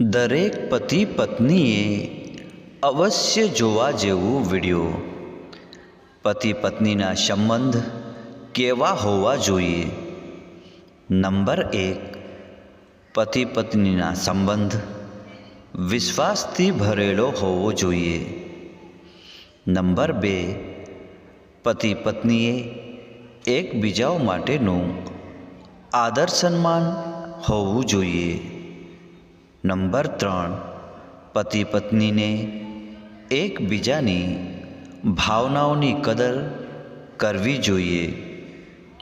દરેક પતિ પત્નીએ અવશ્ય જોવા જેવું વીડિયો. પતિ પત્નીના સંબંધ કેવા હોવા જોઈએ? નંબર એક, પતિ પત્નીના સંબંધ વિશ્વાસથી ભરેલો હોવો જોઈએ. નંબર બે, પતિ પત્નીએ એકબીજાઓ માટેનું આદર સન્માન હોવું જોઈએ. નંબર ત્રણ, પતિ પત્નીને એકબીજાની ભાવનાઓની કદર કરવી જોઈએ.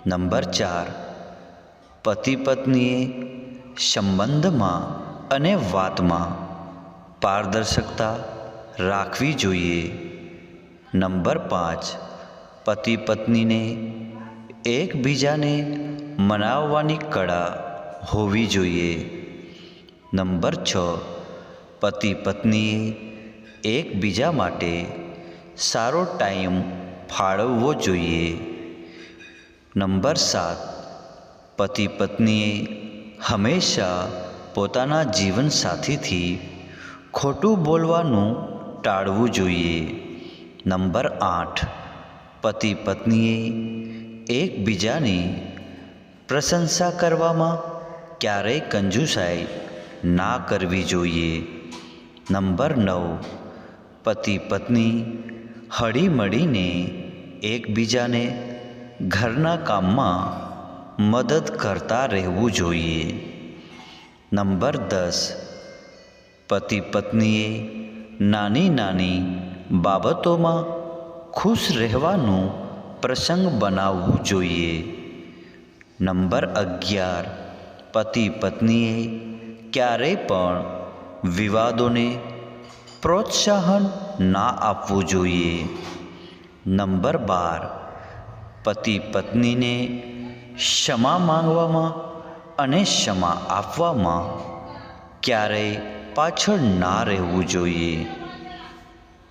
નંબર ચાર, પતિ પત્નીએ સંબંધમાં અને વાતમાં પારદર્શકતા રાખવી જોઈએ. નંબર પાંચ, પતિ પત્નીને એકબીજાને મનાવવાની કળા હોવી જોઈએ. નંબર છ. પતિ પત્નીએ એકબીજા માટે સારો ટાઈમ ફાળવવો જોઈએ. નંબર સાત. પતિ પત્નીએ હંમેશા પોતાના જીવનસાથીથી ખોટું બોલવાનું ટાળવું જોઈએ. નંબર આઠ. પતિ પત્નીએ એકબીજાની પ્રશંસા કરવામાં ક્યારેય કંજુસાઈ ના કરવી જોઈએ. નંબર નવ, પતિ પત્ની હળીમળીને એકબીજાને ઘરના કામમાં મદદ કરતા રહેવું જોઈએ. નંબર દસ, પતિ પત્નીએ નાની નાની બાબતોમાં ખુશ રહેવાનું પ્રસંગ બનાવવું જોઈએ. નંબર અગિયાર, પતિ પત્નીએ ક્યારેય પણ વિવાદોને પ્રોત્સાહન ના આપવું જોઈએ. નંબર બાર, પતિ પત્નીને ક્ષમા માંગવામાં અને ક્ષમા આપવામાં ક્યારેય પાછળ ના રહેવું જોઈએ.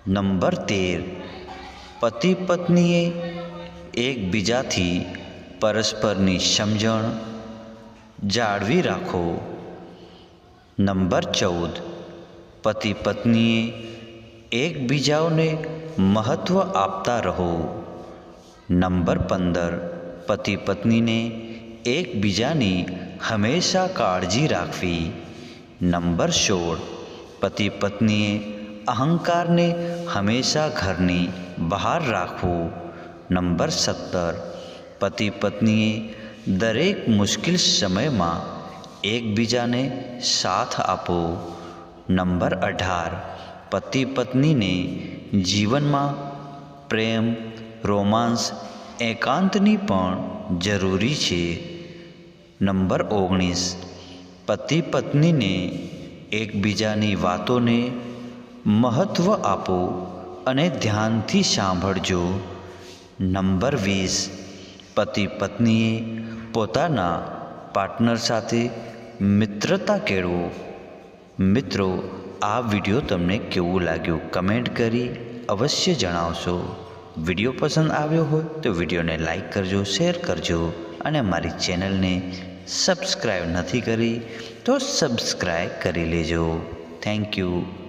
નંબર તેર, પતિ પત્નીએ એકબીજાથી પરસ્પરની સમજણ જાળવી રાખો. નંબર ચૌદ પતિ પત્નીએ એકબીજાઓને મહત્ત્વ આપતા રહો નંબર પંદર પતિ પત્નીને એકબીજાની હંમેશા કાળજી રાખવી નંબર સોળ પતિ પત્નીએ અહંકારને હંમેશા ઘરની બહાર રાખવું નંબર સત્તર પતિ પત્નીએ દરેક મુશ્કેલ સમયમાં એકબીજાને સાથ આપો. નંબર અઢાર. પતિ પત્નીને જીવનમાં પ્રેમ રોમાન્સ એકાંતની પણ જરૂરી છે. નંબર ઓગણીસ. પતિ પત્નીને એકબીજાની વાતોને મહત્ત્વ આપો અને ધ્યાનથી સાંભળજો. નંબર વીસ. પતિ પત્નીએ પોતાના પાર્ટનર સાથે મિત્રતા કેળવો. મિત્રો, આ વીડિયો તમને કેવું લાગ્યું કમેન્ટ કરી અવશ્ય જણાવશો. વીડિયો પસંદ આવ્યો હોય તો વિડીયોને લાઈક કરજો, શેર કરજો અને મારી ચેનલને સબસ્ક્રાઈબ નથી કરી તો સબસ્ક્રાઈબ કરી લેજો. Thank you.